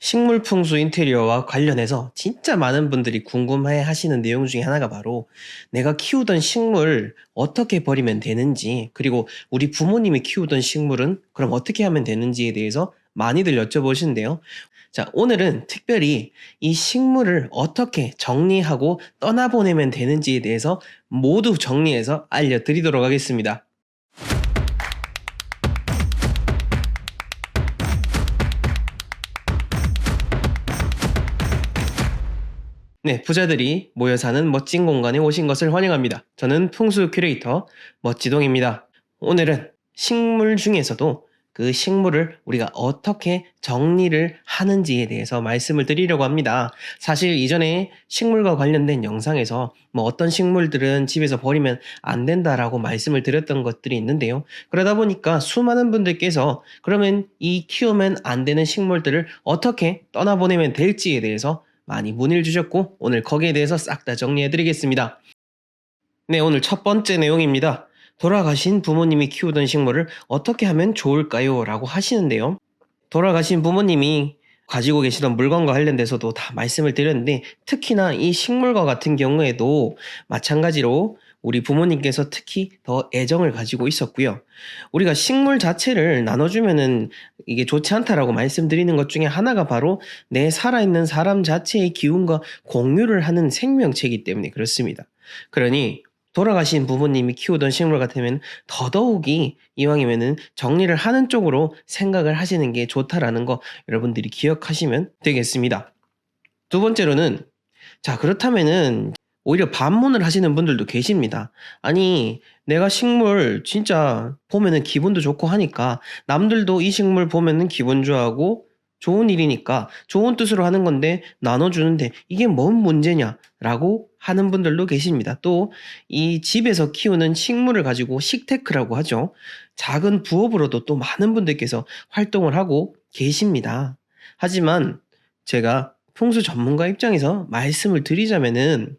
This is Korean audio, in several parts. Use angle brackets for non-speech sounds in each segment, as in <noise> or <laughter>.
식물 풍수 인테리어와 관련해서 진짜 많은 분들이 궁금해 하시는 내용 중에 하나가 바로 내가 키우던 식물 어떻게 버리면 되는지, 그리고 우리 부모님이 키우던 식물은 그럼 어떻게 하면 되는지에 대해서 많이들 여쭤보시는데요. 자, 오늘은 특별히 이 식물을 어떻게 정리하고 떠나보내면 되는지에 대해서 모두 정리해서 알려드리도록 하겠습니다. 네, 부자들이 모여 사는 멋진 공간에 오신 것을 환영합니다. 저는 풍수 큐레이터 멋지동입니다. 오늘은 식물 중에서도 그 식물을 우리가 어떻게 정리를 하는지에 대해서 말씀을 드리려고 합니다. 사실 이전에 식물과 관련된 영상에서 뭐 어떤 식물들은 집에서 버리면 안 된다라고 말씀을 드렸던 것들이 있는데요. 그러다 보니까 수많은 분들께서 그러면 이 키우면 안 되는 식물들을 어떻게 떠나보내면 될지에 대해서 많이 문의를 주셨고 오늘 거기에 대해서 싹 다 정리해 드리겠습니다. 네, 오늘 첫 번째 내용입니다. 돌아가신 부모님이 키우던 식물을 어떻게 하면 좋을까요? 라고 하시는데요. 돌아가신 부모님이 가지고 계시던 물건과 관련돼서도 다 말씀을 드렸는데 특히나 이 식물과 같은 경우에도 마찬가지로 우리 부모님께서 특히 더 애정을 가지고 있었고요. 우리가 식물 자체를 나눠주면은 이게 좋지 않다라고 말씀드리는 것 중에 하나가 바로 내 살아있는 사람 자체의 기운과 공유를 하는 생명체이기 때문에 그렇습니다. 그러니 돌아가신 부모님이 키우던 식물 같으면 더더욱이 이왕이면은 정리를 하는 쪽으로 생각을 하시는 게 좋다라는 거 여러분들이 기억하시면 되겠습니다. 두 번째로는 자 그렇다면은 오히려 반문을 하시는 분들도 계십니다. 아니 내가 식물 진짜 보면은 기분도 좋고 하니까 남들도 이 식물 보면은 기분 좋아하고 좋은 일이니까 좋은 뜻으로 하는 건데 나눠주는데 이게 뭔 문제냐라고 하는 분들도 계십니다. 또 이 집에서 키우는 식물을 가지고 식테크라고 하죠. 작은 부업으로도 또 많은 분들께서 활동을 하고 계십니다. 하지만 제가 풍수 전문가 입장에서 말씀을 드리자면은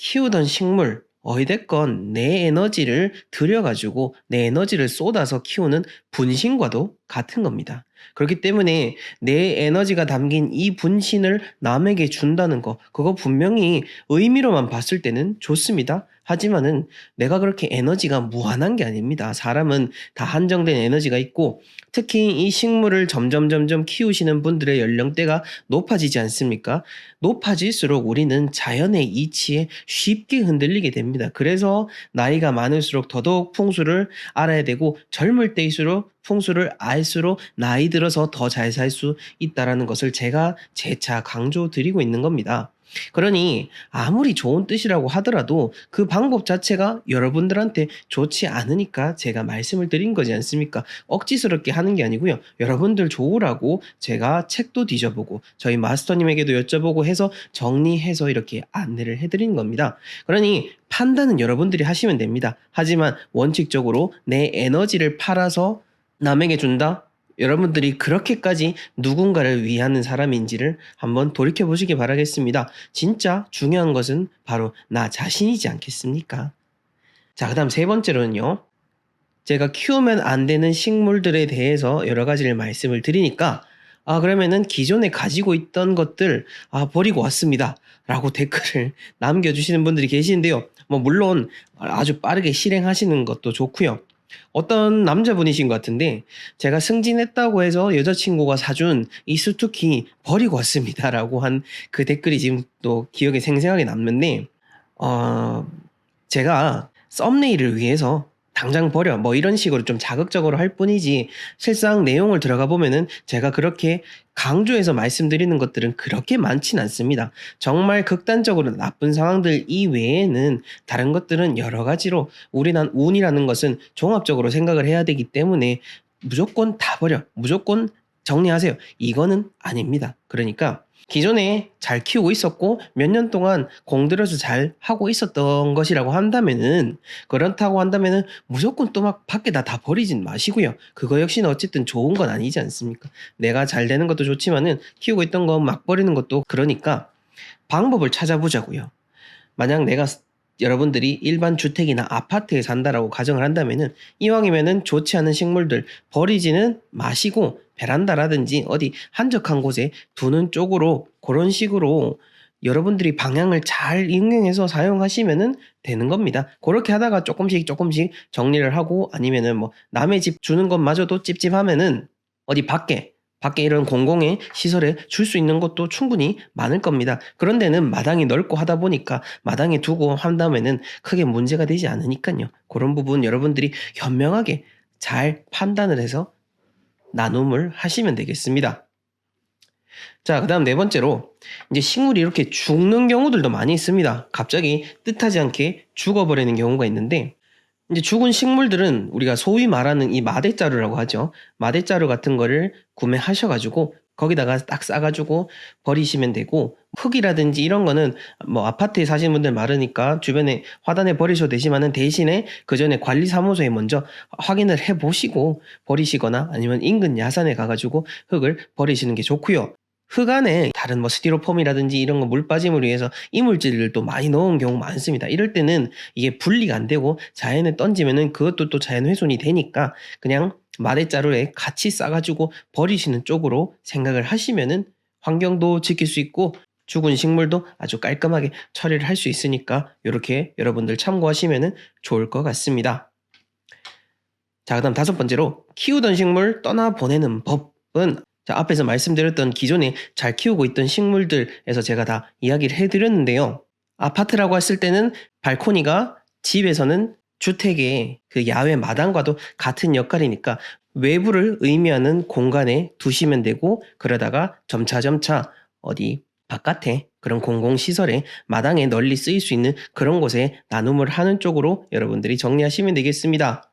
키우던 식물 어찌됐건 내 에너지를 들여가지고 내 에너지를 쏟아서 키우는 분신과도 같은 겁니다. 그렇기 때문에 내 에너지가 담긴 이 분신을 남에게 준다는 거, 그거 분명히 의미로만 봤을 때는 좋습니다. 하지만은 내가 그렇게 에너지가 무한한 게 아닙니다. 사람은 다 한정된 에너지가 있고 특히 이 식물을 점점 점점 키우시는 분들의 연령대가 높아지지 않습니까? 높아질수록 우리는 자연의 이치에 쉽게 흔들리게 됩니다. 그래서 나이가 많을수록 더더욱 풍수를 알아야 되고 젊을 때일수록 풍수를 알수록 나이 들어서 더 잘 살 수 있다라는 것을 제가 재차 강조 드리고 있는 겁니다. 그러니 아무리 좋은 뜻이라고 하더라도 그 방법 자체가 여러분들한테 좋지 않으니까 제가 말씀을 드린 거지 않습니까? 억지스럽게 하는 게 아니고요. 여러분들 좋으라고 제가 책도 뒤져보고 저희 마스터님에게도 여쭤보고 해서 정리해서 이렇게 안내를 해드리는 겁니다. 그러니 판단은 여러분들이 하시면 됩니다. 하지만 원칙적으로 내 에너지를 팔아서 남에게 준다? 여러분들이 그렇게까지 누군가를 위하는 사람인지를 한번 돌이켜 보시기 바라겠습니다. 진짜 중요한 것은 바로 나 자신이지 않겠습니까? 자, 그 다음 세 번째로는요. 제가 키우면 안 되는 식물들에 대해서 여러 가지를 말씀을 드리니까 아, 그러면은 기존에 가지고 있던 것들, 아, 버리고 왔습니다. 라고 <laughs> 댓글을 남겨주시는 분들이 계시는데요. 뭐, 물론 아주 빠르게 실행하시는 것도 좋고요. 어떤 남자분이신 것 같은데 제가 승진했다고 해서 여자친구가 사준 이 수투키 버리고 왔습니다라고 한 그 댓글이 지금 또 기억에 생생하게 남는데 어 제가 썸네일을 위해서 당장 버려 뭐 이런 식으로 좀 자극적으로 할 뿐이지 실상 내용을 들어가 보면은 제가 그렇게 강조해서 말씀드리는 것들은 그렇게 많진 않습니다. 정말 극단적으로 나쁜 상황들 이외에는 다른 것들은 여러 가지로 우리난 운이라는 것은 종합적으로 생각을 해야 되기 때문에 무조건 다 버려 무조건 정리하세요. 이거는 아닙니다. 그러니까 기존에 잘 키우고 있었고 몇 년 동안 공들여서 잘 하고 있었던 것이라고 한다면은 그렇다고 한다면은 무조건 또 막 밖에다 다 버리진 마시고요. 그거 역시는 어쨌든 좋은 건 아니지 않습니까? 내가 잘 되는 것도 좋지만은 키우고 있던 거 막 버리는 것도 그러니까 방법을 찾아보자고요. 만약 내가 여러분들이 일반 주택이나 아파트에 산다라고 가정을 한다면은 이왕이면은 좋지 않은 식물들 버리지는 마시고 베란다라든지 어디 한적한 곳에 두는 쪽으로 그런 식으로 여러분들이 방향을 잘 응용해서 사용하시면은 되는 겁니다. 그렇게 하다가 조금씩 조금씩 정리를 하고 아니면은 뭐 남의 집 주는 것마저도 찝찝하면은 어디 밖에 밖에 이런 공공의 시설에 줄 수 있는 것도 충분히 많을 겁니다. 그런 데는 마당이 넓고 하다 보니까 마당에 두고 한다면은 크게 문제가 되지 않으니까요. 그런 부분 여러분들이 현명하게 잘 판단을 해서 나눔을 하시면 되겠습니다. 자, 그 다음 네 번째로, 이제 식물이 이렇게 죽는 경우들도 많이 있습니다. 갑자기 뜻하지 않게 죽어버리는 경우가 있는데, 이제 죽은 식물들은 우리가 소위 말하는 이 마대자루라고 하죠. 마대자루 같은 거를 구매하셔가지고, 거기다가 딱 싸가지고 버리시면 되고, 흙이라든지 이런 거는 뭐 아파트에 사시는 분들 많으니까 주변에 화단에 버리셔도 되지만은 대신에 그 전에 관리 사무소에 먼저 확인을 해 보시고 버리시거나 아니면 인근 야산에 가가지고 흙을 버리시는 게 좋고요. 흙 안에 다른 뭐 스티로폼이라든지 이런 거 물 빠짐을 위해서 이물질을 또 많이 넣은 경우 많습니다. 이럴 때는 이게 분리가 안 되고 자연에 던지면은 그것도 또 자연 훼손이 되니까 그냥 마대자루에 같이 싸가지고 버리시는 쪽으로 생각을 하시면은 환경도 지킬 수 있고 죽은 식물도 아주 깔끔하게 처리를 할 수 있으니까 이렇게 여러분들 참고하시면은 좋을 것 같습니다. 자, 그 다음 다섯 번째로 키우던 식물 떠나 보내는 법은 자, 앞에서 말씀드렸던 기존에 잘 키우고 있던 식물들에서 제가 다 이야기를 해드렸는데요. 아파트라고 했을 때는 발코니가 집에서는 주택의 그 야외 마당과도 같은 역할이니까 외부를 의미하는 공간에 두시면 되고 그러다가 점차점차 어디 바깥에 그런 공공시설에 마당에 널리 쓰일 수 있는 그런 곳에 나눔을 하는 쪽으로 여러분들이 정리하시면 되겠습니다.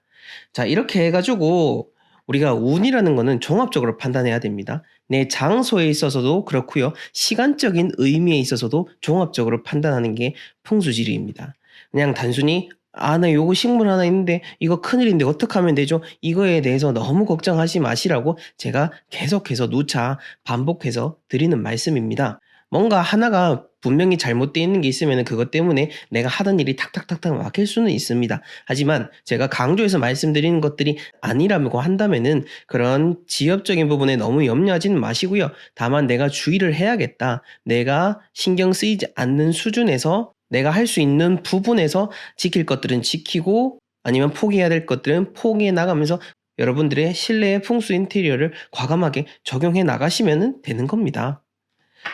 자, 이렇게 해가지고 우리가 운이라는 거는 종합적으로 판단해야 됩니다. 내 장소에 있어서도 그렇고요. 시간적인 의미에 있어서도 종합적으로 판단하는 게 풍수지리입니다. 그냥 단순히 아, 나 요거 식물 하나 있는데 이거 큰일인데 어떻게 하면 되죠? 이거에 대해서 너무 걱정하지 마시라고 제가 계속해서 누차 반복해서 드리는 말씀입니다. 뭔가 하나가 분명히 잘못되어 있는 게 있으면 그것 때문에 내가 하던 일이 탁탁탁탁 막힐 수는 있습니다. 하지만 제가 강조해서 말씀드리는 것들이 아니라고 한다면은 그런 지엽적인 부분에 너무 염려하지는 마시고요. 다만 내가 주의를 해야겠다. 내가 신경 쓰이지 않는 수준에서 내가 할 수 있는 부분에서 지킬 것들은 지키고 아니면 포기해야 될 것들은 포기해 나가면서 여러분들의 실내의 풍수 인테리어를 과감하게 적용해 나가시면 되는 겁니다.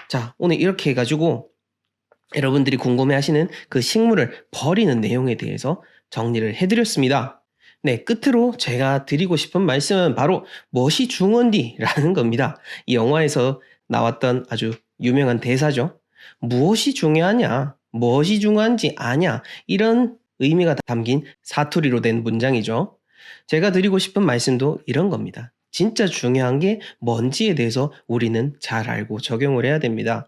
자, 오늘 이렇게 해가지고 여러분들이 궁금해 하시는 그 식물을 버리는 내용에 대해서 정리를 해드렸습니다. 네, 끝으로 제가 드리고 싶은 말씀은 바로 무엇이 중요한디라는 겁니다. 이 영화에서 나왔던 아주 유명한 대사죠. 무엇이 중요하냐? 무엇이 중요한지 아냐? 이런 의미가 담긴 사투리로 된 문장이죠. 제가 드리고 싶은 말씀도 이런 겁니다. 진짜 중요한 게 뭔지에 대해서 우리는 잘 알고 적용을 해야 됩니다.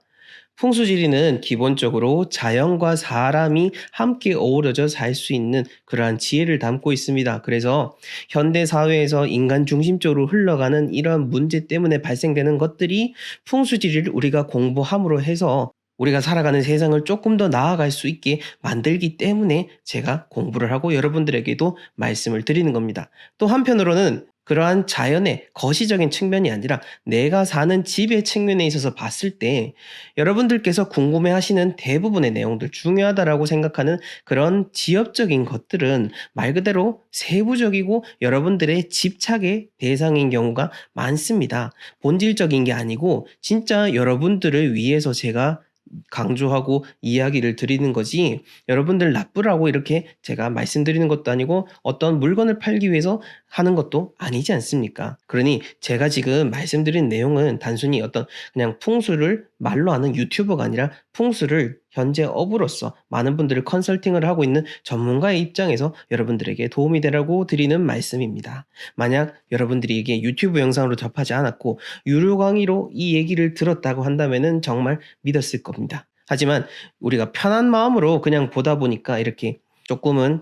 풍수지리는 기본적으로 자연과 사람이 함께 어우러져 살 수 있는 그러한 지혜를 담고 있습니다. 그래서 현대 사회에서 인간 중심적으로 흘러가는 이러한 문제 때문에 발생되는 것들이 풍수지리를 우리가 공부함으로 해서 우리가 살아가는 세상을 조금 더 나아갈 수 있게 만들기 때문에 제가 공부를 하고 여러분들에게도 말씀을 드리는 겁니다. 또 한편으로는 그러한 자연의 거시적인 측면이 아니라 내가 사는 집의 측면에 있어서 봤을 때 여러분들께서 궁금해 하시는 대부분의 내용들 중요하다라고 생각하는 그런 지엽적인 것들은 말 그대로 세부적이고 여러분들의 집착의 대상인 경우가 많습니다. 본질적인 게 아니고 진짜 여러분들을 위해서 제가 강조하고 이야기를 드리는 거지 여러분들 나쁘라고 이렇게 제가 말씀드리는 것도 아니고 어떤 물건을 팔기 위해서 하는 것도 아니지 않습니까? 그러니 제가 지금 말씀드린 내용은 단순히 어떤 그냥 풍수를 말로 하는 유튜버가 아니라 풍수를 현재 업으로서 많은 분들을 컨설팅을 하고 있는 전문가의 입장에서 여러분들에게 도움이 되라고 드리는 말씀입니다. 만약 여러분들이 이게 유튜브 영상으로 접하지 않았고 유료 강의로 이 얘기를 들었다고 한다면은 정말 믿었을 겁니다. 하지만 우리가 편한 마음으로 그냥 보다 보니까 이렇게 조금은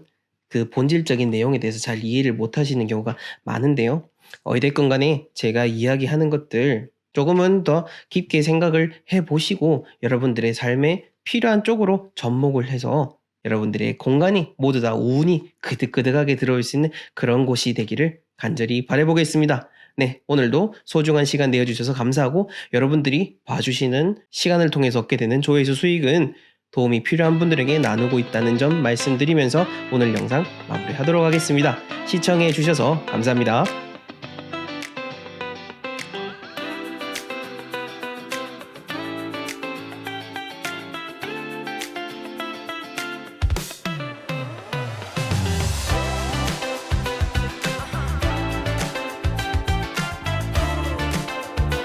그 본질적인 내용에 대해서 잘 이해를 못 하시는 경우가 많은데요. 어찌됐건 간에 제가 이야기하는 것들 조금은 더 깊게 생각을 해 보시고 여러분들의 삶에 필요한 쪽으로 접목을 해서 여러분들의 공간이 모두 다 운이 그득그득하게 들어올 수 있는 그런 곳이 되기를 간절히 바라보겠습니다. 네, 오늘도 소중한 시간 내어주셔서 감사하고 여러분들이 봐주시는 시간을 통해서 얻게 되는 조회수 수익은 도움이 필요한 분들에게 나누고 있다는 점 말씀드리면서 오늘 영상 마무리하도록 하겠습니다. 시청해 주셔서 감사합니다.